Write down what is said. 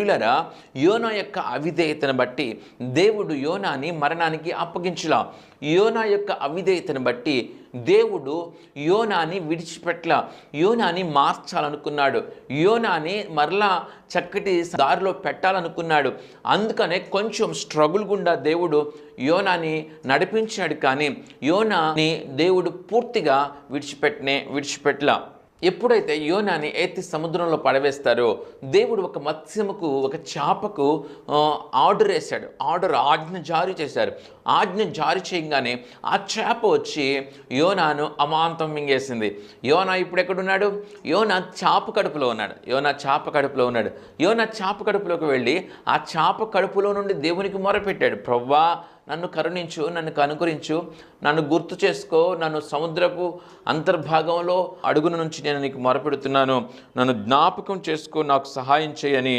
ప్రియులరా యోనా యొక్క అవిధేయతను బట్టి దేవుడు యోనాని మరణానికి అప్పగించుల. యోనా యొక్క అవిధేయతను బట్టి దేవుడు యోనాని విడిచిపెట్ల. యోనాని మార్చాలనుకున్నాడు. యోనాని మరలా చక్కటి దారిలో పెట్టాలనుకున్నాడు. అందుకనే కొంచెం స్ట్రగుల్ గుండా దేవుడు యోనాని నడిపించాడు కానీ యోనాని దేవుడు పూర్తిగా విడిచిపెట్టనే విడిచిపెట్ల. ఎప్పుడైతే యోనాని ఎత్తి సముద్రంలో పడవేస్తారో దేవుడు ఒక మత్స్యముకు ఒక చేపకు ఆర్డర్ వేశాడు. ఆర్డర్ ఆజ్ఞ జారీ చేశారు. ఆజ్ఞ జారీ చేయగానే ఆ చేప వచ్చి యోనాను అమాంతం మింగేసింది. యోనా ఇప్పుడు ఎక్కడున్నాడు? యోనా చేప కడుపులో ఉన్నాడు. యోనా చేప కడుపులో ఉన్నాడు. యోనా చేప కడుపులోకి వెళ్ళి ఆ చేప కడుపులో నుండి దేవునికి మొరపెట్టాడు. ప్రవ్వా నన్ను కరుణించు నన్ను కనుకరించు నన్ను గుర్తు చేసుకో నన్ను సముద్రపు అంతర్భాగంలో అడుగున నుంచి నేను నీకు మొరపెడుతున్నాను. నన్ను జ్ఞాపకం చేసుకో నాకు సహాయం చేయని